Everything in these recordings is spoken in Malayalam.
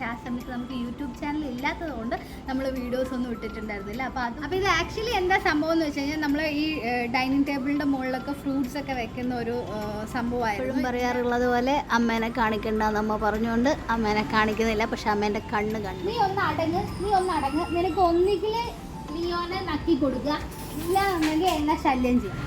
പക്ഷേ ആ സമയത്ത് നമുക്ക് യൂട്യൂബ് ചാനൽ ഇല്ലാത്തത് കൊണ്ട് നമ്മൾ വീഡിയോസ് ഒന്നും ഇട്ടിട്ടുണ്ടായിരുന്നില്ല. അപ്പോൾ അത് അപ്പോൾ ഇത് ആക്ച്വലി എന്താ സംഭവം എന്ന് വെച്ച് കഴിഞ്ഞാൽ നമ്മൾ ഈ ഡൈനിങ് ടേബിളിന്റെ മുകളിലൊക്കെ ഫ്രൂട്ട്സ് ഒക്കെ വെക്കുന്ന ഒരു സംഭവമായിരുന്നു. പറയാറുള്ളത് പോലെ അമ്മേനെ കാണിക്കണ്ടെന്ന് അമ്മ പറഞ്ഞുകൊണ്ട് അമ്മേനെ കാണിക്കുന്നില്ല. പക്ഷെ അമ്മേന്റെ കണ്ണ് കണ്ടു. നീ ഒന്ന് അടങ്ങ് നീ ഒന്ന് അടങ്ങ്. നിനക്ക് ഒന്നുകിൽ ലിയോനെ നക്കി കൊടുക്കുക ഇല്ല എന്നുണ്ടെങ്കിൽ എന്നെ ശല്യം ചെയ്യും.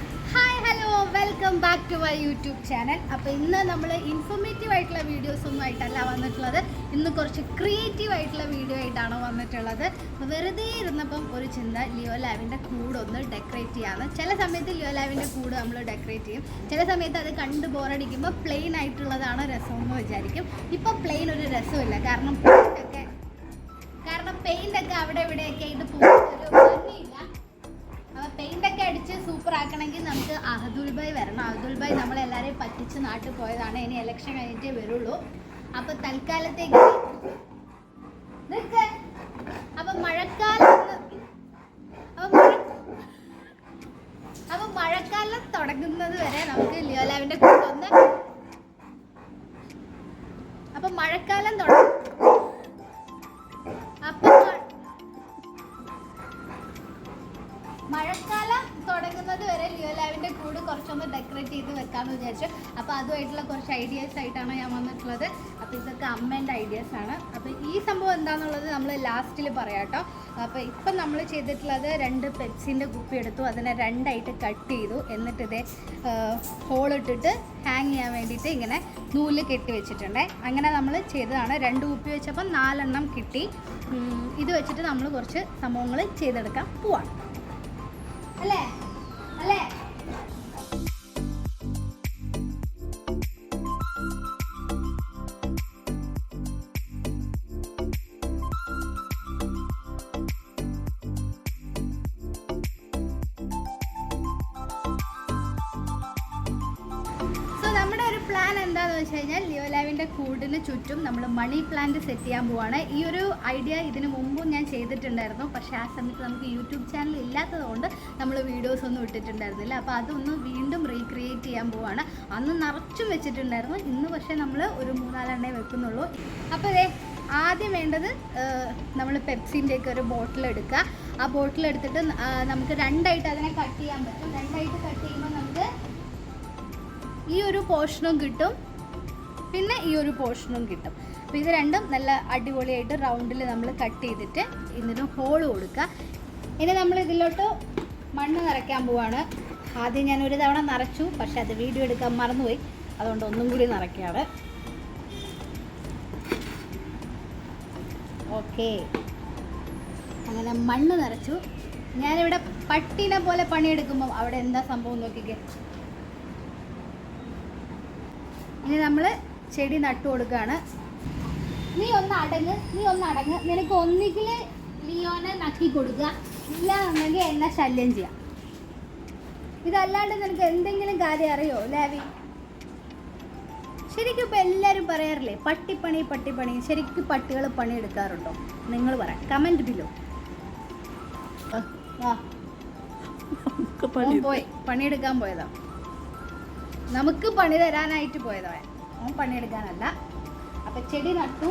Hello welcome back to my YouTube channel അപ്പോൾ ഇന്ന് നമ്മൾ ഇൻഫോർമേറ്റീവ് ആയിട്ടുള്ള വീഡിയോസൊന്നും ആയിട്ടല്ല വന്നിട്ടുള്ളത്. ഇന്ന് കുറച്ച് ക്രിയേറ്റീവ് ആയിട്ടുള്ള വീഡിയോ ആയിട്ടാണ് വന്നിട്ടുള്ളത്. വെറുതെ ഇരുന്നപ്പം ഒരു ചിന്ത ലിയോ ലാവിന്റെ കൂടൊന്ന് ഡെക്കറേറ്റ് ചെയ്യാമെന്ന് ചില സമയത്ത് ലിയോ ലാവിന്റെ കൂട് നമ്മൾ ഡെക്കറേറ്റ് ചെയ്യും. ചില സമയത്ത് അത് കണ്ട് ബോറടിക്കുമ്പോൾ പ്ലെയിൻ ആയിട്ടുള്ളതാണ് രസമെന്ന് വിചാരിക്കും. ഇപ്പോൾ പ്ലെയിൻ ഒരു രസമില്ല. കാരണം ഒക്കെ കാരണം പെയിന്റ് ഒക്കെ അവിടെ ഇവിടെയൊക്കെ ആയിട്ട് പോകുന്ന ഒരു ഭംഗിയില്ല. അടിച്ച് സൂപ്പർ ആക്കണമെങ്കിൽ നമുക്ക് അഹദുൽ ഭായ് വരണം. അഹദുൽ ഭായ് നമ്മളെല്ലാരെയും പറ്റിച്ച് നാട്ടിൽ പോയതാണ്. ഇനി ഇലക്ഷൻ കഴിഞ്ഞിട്ടേ വരുള്ളൂ. അപ്പൊ തൽക്കാലത്തേക്ക് അപ്പം മഴക്കാലം അപ്പൊ മഴക്കാലം തുടങ്ങുന്നത് വരെ നമുക്ക് ലിയോലാവിന്റെ കൂടെ ഒന്ന് അപ്പൊ മഴക്കാലം തുടങ്ങും മഴക്കാലം തുടങ്ങുന്നത് വരെ ലിയോ ലിയോലാവിന്റെ കൂട് കുറച്ചൊന്ന് ഡെക്കറേറ്റ് ചെയ്ത് വെക്കാന്ന് വിചാരിച്ചു. അപ്പോൾ അതുമായിട്ടുള്ള കുറച്ച് ഐഡിയാസ് ആയിട്ടാണ് ഞാൻ വന്നിട്ടുള്ളത്. അപ്പോൾ ഇതൊക്കെ അമ്മേന്റെ ഐഡിയാസ് ആണ്. അപ്പോൾ ഈ സംഭവം എന്താണെന്നുള്ളത് നമ്മൾ ലാസ്റ്റിൽ പറയാം കേട്ടോ അപ്പൊ ഇപ്പം നമ്മൾ ചെയ്തിട്ടുള്ളത് രണ്ട് പെപ്സിന്റെ കുപ്പി എടുത്തു. അതിനെ രണ്ടായിട്ട് കട്ട് ചെയ്തു. എന്നിട്ട് ഇതേ ഹോളിട്ടിട്ട് ഹാങ് ചെയ്യാൻ വേണ്ടിയിട്ട് ഇങ്ങനെ നൂൽ കെട്ടി വെച്ചിട്ടുണ്ട്. അങ്ങനെ നമ്മൾ ചെയ്തതാണ്. രണ്ട് കുപ്പി വെച്ചപ്പോൾ നാലെണ്ണം കിട്ടി. ഇത് വെച്ചിട്ട് നമ്മൾ കുറച്ച് സംഭവങ്ങൾ ചെയ്തെടുക്കാൻ പോവാണ്. അല്ലേ? അല്ലേ? വെച്ച് കഴിഞ്ഞാൽ ലിയോലാവിന്റെ കൂടിന് ചുറ്റും നമ്മൾ മണി പ്ലാന്റ് സെറ്റ് ചെയ്യാൻ പോവാണ്. ഈ ഒരു ഐഡിയ ഇതിനു മുമ്പും ഞാൻ ചെയ്തിട്ടുണ്ടായിരുന്നു. പക്ഷേ ആ സമയത്ത് നമുക്ക് യൂട്യൂബ് ചാനൽ ഇല്ലാത്തതുകൊണ്ട് നമ്മൾ വീഡിയോസ് ഒന്നും ഇട്ടിട്ടുണ്ടായിരുന്നില്ല. അപ്പോൾ അതൊന്ന് വീണ്ടും റീക്രിയേറ്റ് ചെയ്യാൻ പോവാണ്. അന്ന് നിറച്ചും വെച്ചിട്ടുണ്ടായിരുന്നു. ഇന്ന് പക്ഷേ നമ്മൾ ഒരു മൂന്നാലെണ്ണേ വെക്കുന്നുള്ളൂ. അപ്പോൾ ഇതേ ആദ്യം വേണ്ടത് നമ്മൾ പെപ്സിന്റെ ഒക്കെ ഒരു ബോട്ടിൽ എടുക്കുക. ആ ബോട്ടിൽ എടുത്തിട്ട് നമുക്ക് രണ്ടായിട്ട് അതിനെ കട്ട് ചെയ്യാൻ പറ്റും. രണ്ടായിട്ട് കട്ട് ചെയ്യുമ്പോൾ നമുക്ക് ഈ ഒരു പോർഷനും കിട്ടും. പിന്നെ ഈ ഒരു പോർഷനും കിട്ടും. അപ്പോൾ ഇത് രണ്ടും നല്ല അടിപൊളിയായിട്ട് റൗണ്ടിൽ നമ്മൾ കട്ട് ചെയ്തിട്ട് ഇതിന് ഹോൾ കൊടുക്കുക. ഇനി നമ്മൾ ഇതിലോട്ട് മണ്ണ് നിറയ്ക്കാൻ പോവാണ്. ആദ്യം ഞാൻ ഒരു തവണ നിറച്ചു പക്ഷെ അത് വീഡിയോ എടുക്കാൻ മറന്നുപോയി. അതുകൊണ്ട് ഒന്നും കൂടി നിറയ്ക്കുകയാണ്. ഓക്കെ അങ്ങനെ മണ്ണ് നിറച്ചു. ഞാനിവിടെ പട്ടിനെ പോലെ പണിയെടുക്കുമ്പോൾ അവിടെ എന്താ സംഭവം നോക്കിക്കേ. ഇനി നമ്മൾ ചെടി നട്ടു കൊടുക്കുകയാണ്. നീ ഒന്ന് അടങ്ങ് നീ ഒന്ന് അടങ്ങ്. നിനക്ക് ഒന്നുകിൽ ലിയോനെ നക്കി കൊടുക്കുക ഇല്ല എന്നെങ്കിൽ എന്നെ ശല്യം ചെയ്യാം. ഇതല്ലാണ്ട് നിനക്ക് എന്തെങ്കിലും കാര്യം അറിയോ ലാവി? ശരിക്കും ഇപ്പം എല്ലാവരും പറയാറില്ലേ പട്ടിപ്പണി പട്ടിപ്പണി. ശരിക്കും പട്ടികൾ പണിയെടുക്കാറുണ്ടോ? നിങ്ങൾ പറ കമന്റ് ബിലോ പോയി പണിയെടുക്കാൻ പോയതാ. നമുക്ക് പണി തരാനായിട്ട് പോയതാ ഓൻ പണിയെടുക്കാനല്ല. അപ്പോൾ ചെടി നട്ടു.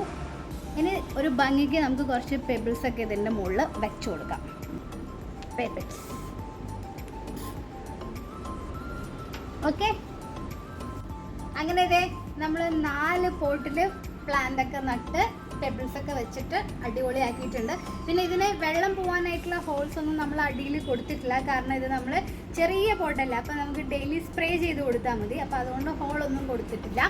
ഇനി ഒരു ഭംഗിക്ക് നമുക്ക് കുറച്ച് പെബിൾസ് ഒക്കെ ഇതിന്റെ മുകളിൽ വെച്ചു കൊടുക്കാം. പെബിൾസ് ഓക്കെ അങ്ങനെ ഇതേ നമ്മൾ നാല് പോട്ടിൽ പ്ലാന്റ് ഒക്കെ നട്ട് പെബിൾസ് ഒക്കെ വെച്ചിട്ട് അടിപൊളിയാക്കിയിട്ടുണ്ട്. പിന്നെ ഇതിന് വെള്ളം പോകാനായിട്ടുള്ള ഹോൾസ് ഒന്നും നമ്മൾ അടിയിൽ കൊടുത്തിട്ടില്ല. കാരണം ഇത് നമ്മൾ ചെറിയ പോട്ടല്ല. അപ്പോൾ നമുക്ക് ഡെയിലി സ്പ്രേ ചെയ്ത് കൊടുത്താൽ മതി. അപ്പോൾ അതുകൊണ്ട് ഹോളൊന്നും കൊടുത്തിട്ടില്ല.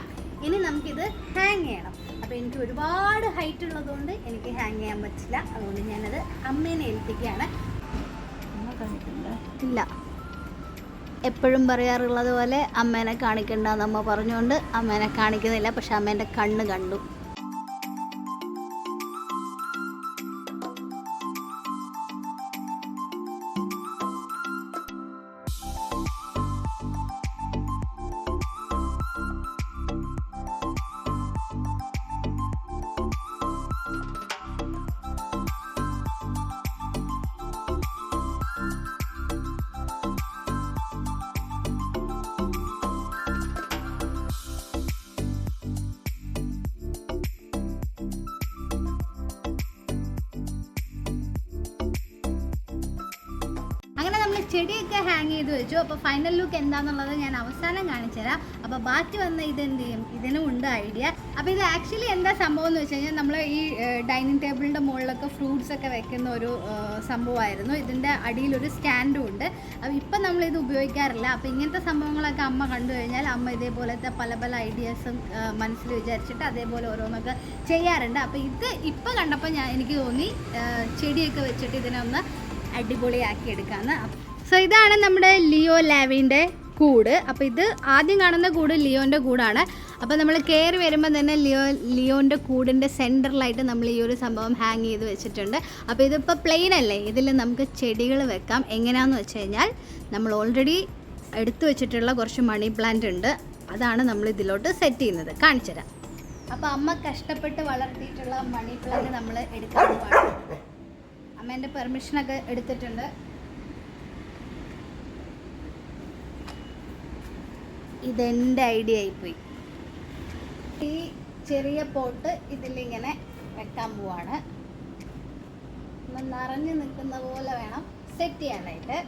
ഇനി നമുക്കിത് ഹാങ് ചെയ്യണം. അപ്പോൾ എനിക്ക് ഒരുപാട് ഹൈറ്റ് ഉള്ളതുകൊണ്ട് എനിക്ക് ഹാങ് ചെയ്യാൻ പറ്റില്ല. അതുകൊണ്ട് ഞാനത് അമ്മേനെ ഏൽപ്പിക്കുകയാണ്. ഇല്ല. എപ്പോഴും പറയാറുള്ളത് പോലെ അമ്മേനെ കാണിക്കണ്ടെന്ന് അമ്മ പറഞ്ഞുകൊണ്ട് അമ്മേനെ കാണിക്കുന്നില്ല. പക്ഷെ അമ്മേന്റെ കണ്ണ് കണ്ടു. ചെടിയൊക്കെ ഹാങ് ചെയ്ത് വെച്ചു. അപ്പോൾ ഫൈനൽ ലുക്ക് എന്താണെന്നുള്ളത് ഞാൻ അവസാനം കാണിച്ചു തരാം അപ്പോൾ ബാക്കി വന്ന ഇത് എന്ത് ചെയ്യും? ഇതിനും ഉണ്ട് ഐഡിയ അപ്പോൾ ഇത് ആക്ച്വലി എന്താ സംഭവം എന്ന് വെച്ച് കഴിഞ്ഞാൽ നമ്മൾ ഈ ഡൈനിങ് ടേബിളിന്റെ മുകളിലൊക്കെ ഫ്രൂട്ട്സ് ഒക്കെ വെക്കുന്ന ഒരു സംഭവമായിരുന്നു. ഇതിന്റെ ഒരു സ്റ്റാൻഡും ഉണ്ട്. അപ്പോൾ ഇപ്പം നമ്മളിത് ഉപയോഗിക്കാറില്ല. അപ്പോൾ ഇങ്ങനത്തെ സംഭവങ്ങളൊക്കെ അമ്മ കണ്ടു കഴിഞ്ഞാൽ അമ്മ ഇതേപോലത്തെ പല പല ഐഡിയാസും മനസ്സിൽ വിചാരിച്ചിട്ട് അതേപോലെ ഓരോന്നൊക്കെ ചെയ്യാറുണ്ട്. അപ്പോൾ ഇത് ഇപ്പം കണ്ടപ്പോൾ ഞാൻ എനിക്ക് തോന്നി ചെടിയൊക്കെ വെച്ചിട്ട് ഇതിനൊന്ന് അടിപൊളിയാക്കി എടുക്കാമെന്ന് സോ ഇതാണ് നമ്മുടെ ലിയോ ലാവിന്റെ കൂട്. അപ്പോൾ ഇത് ആദ്യം കാണുന്ന കൂട് ലിയോന്റെ കൂടാണ്. അപ്പോൾ നമ്മൾ കയറി വരുമ്പോൾ തന്നെ ലിയോ ലിയോന്റെ കൂടിന്റെ സെന്ററിലായിട്ട് നമ്മൾ ഈ ഒരു സംഭവം ഹാങ് ചെയ്ത് വെച്ചിട്ടുണ്ട്. അപ്പോൾ ഇതിപ്പോൾ പ്ലെയിൻ അല്ലേ? ഇതിൽ നമുക്ക് ചെടികൾ വെക്കാം. എങ്ങനെയാണെന്ന് വെച്ച് കഴിഞ്ഞാൽ നമ്മൾ ഓൾറെഡി എടുത്തു വെച്ചിട്ടുള്ള കുറച്ച് മണി പ്ലാന്റ് ഉണ്ട്. അതാണ് നമ്മൾ ഇതിലോട്ട് സെറ്റ് ചെയ്യുന്നത്. കാണിച്ചു തരാം. അപ്പോൾ അമ്മ കഷ്ടപ്പെട്ട് വളർത്തിയിട്ടുള്ള മണി പ്ലാന്റ് നമ്മൾ എടുക്കാൻ പാടില്ല അമ്മേന്റെ പെർമിഷനൊക്കെ എടുത്തിട്ടുണ്ട്. ഇതെന്റെ ഐഡിയ ആയിപ്പോയി. ഈ ചെറിയ പോട്ട് ഇതിലിങ്ങനെ വെക്കാൻ പോവാണ്. ഒന്ന് നിറഞ്ഞു നിൽക്കുന്ന പോലെ വേണം സെറ്റ് ചെയ്യാനായിട്ട്.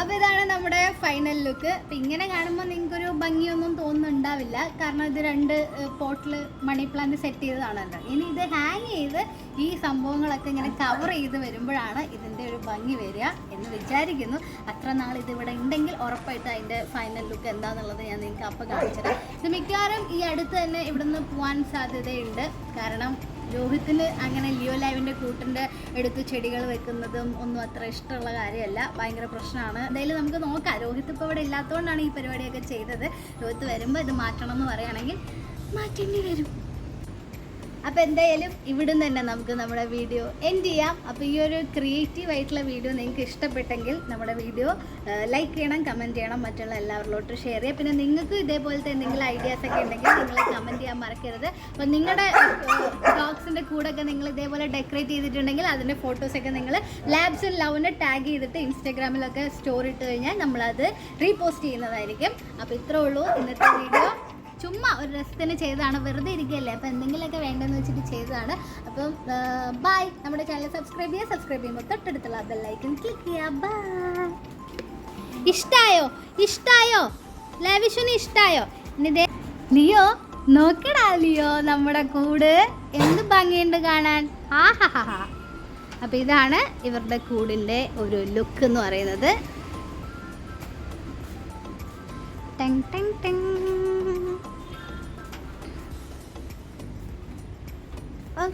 അപ്പോൾ ഇതാണ് നമ്മുടെ ഫൈനൽ ലുക്ക് അപ്പം ഇങ്ങനെ കാണുമ്പോൾ നിങ്ങൾക്കൊരു ഭംഗിയൊന്നും തോന്നുന്നുണ്ടാവില്ല. കാരണം ഇത് രണ്ട് പോട്ടിൽ മണി പ്ലാന്റ് സെറ്റ് ചെയ്തതാണല്ലോ. ഇനി ഇത് ഹാങ് ചെയ്ത് ഈ സംഭവങ്ങളൊക്കെ ഇങ്ങനെ കവർ ചെയ്ത് വരുമ്പോഴാണ് ഇതിന്റെ ഒരു ഭംഗി വരിക എന്ന് വിചാരിക്കുന്നു. അത്ര നാൾ ഇതിവിടെ ഉണ്ടെങ്കിൽ ഉറപ്പായിട്ട് അതിന്റെ ഫൈനൽ ലുക്ക് എന്താണെന്നുള്ളത് ഞാൻ നിങ്ങൾക്ക് അപ്പോൾ കാണിച്ചത് ഇത് മിക്കവാറും ഈ അടുത്ത് തന്നെ ഇവിടുന്ന് പോകാൻ സാധ്യതയുണ്ട്. കാരണം രോഹിത്തിന് അങ്ങനെ ലിയോ ലൈവിന്റെ കൂട്ടിന്റെ എടുത്ത് ചെടികൾ വെക്കുന്നതും ഒന്നും അത്ര ഇഷ്ടമുള്ള കാര്യമല്ല. ഭയങ്കര പ്രശ്നമാണ്. എന്തായാലും നമുക്ക് നോക്കാം. രോഹിത് ഇപ്പോൾ ഇവിടെ ഇല്ലാത്തതുകൊണ്ടാണ് ഈ പരിപാടിയൊക്കെ ചെയ്തത്. രോഹിത്ത് വരുമ്പോൾ ഇത് മാറ്റണം എന്ന് പറയുകയാണെങ്കിൽ മാറ്റേണ്ടി വരും. അപ്പോൾ എന്തായാലും ഇവിടുന്ന് തന്നെ നമുക്ക് നമ്മുടെ വീഡിയോ എൻഡ് ചെയ്യാം. അപ്പോൾ ഈ ഒരു ക്രിയേറ്റീവ് ആയിട്ടുള്ള വീഡിയോ നിങ്ങൾക്ക് ഇഷ്ടപ്പെട്ടെങ്കിൽ നമ്മുടെ വീഡിയോ ലൈക്ക് ചെയ്യണം കമന്റ് ചെയ്യണം മറ്റുള്ള എല്ലാവരിലോട്ടും ഷെയർ ചെയ്യാം പിന്നെ നിങ്ങൾക്ക് ഇതേപോലത്തെ എന്തെങ്കിലും ഐഡിയാസ് ഒക്കെ ഉണ്ടെങ്കിൽ നിങ്ങൾ കമന്റ് ചെയ്യാൻ മറക്കരുത്. അപ്പോൾ നിങ്ങളുടെ ഡോക്സിന്റെ കൂടെ ഒക്കെ നിങ്ങൾ ഇതേപോലെ ഡെക്കറേറ്റ് ചെയ്തിട്ടുണ്ടെങ്കിൽ അതിന്റെ ഫോട്ടോസൊക്കെ നിങ്ങൾ ലാബ്സ് ആൻഡ് ടാഗ് ചെയ്തിട്ട് ഇൻസ്റ്റാഗ്രാമിലൊക്കെ സ്റ്റോറി ഇട്ട് കഴിഞ്ഞാൽ നമ്മളത് റീപോസ്റ്റ് ചെയ്യുന്നതായിരിക്കും. അപ്പോൾ ഇത്രേ ഉള്ളൂ ഇന്നത്തെ വീഡിയോ. ചുമ്മാ ഒരു രസത്തിന് ചെയ്തതാണ്. വെറുതെ ഇരിക്കുകയല്ലേ? അപ്പോൾ എന്തെങ്കിലുമൊക്കെ വേണ്ടെന്ന് വെച്ചിട്ട് ചെയ്തതാണ്. അപ്പം ബൈ നമ്മുടെ ചാനൽ സബ്സ്ക്രൈബ് ചെയ്യുക. സബ്സ്ക്രൈബ് ചെയ്യുമ്പോൾ തൊട്ടടുത്തുള്ള ബെല്ലൈക്കൺ ക്ലിക്ക് ചെയ്യുക. ബൈ ഇഷ്ടായോ? ഇഷ്ടായോ? ലവിഷുന് ഇഷ്ടായോ? ഇനിതേ ലിയോ നോക്കടാ ലിയോ നമ്മുടെ കൂട്. എന്ത് ഭംഗിയുണ്ട് കാണാൻ. ആ ഹാ ഹാ ഹാ അപ്പോൾ ഇതാണ് ഇവരുടെ കൂടിന്റെ ഒരു ലുക്ക് എന്ന് പറയുന്നത്. ടെങ് ടെങ് ടെങ്.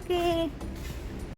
ഓക്കെ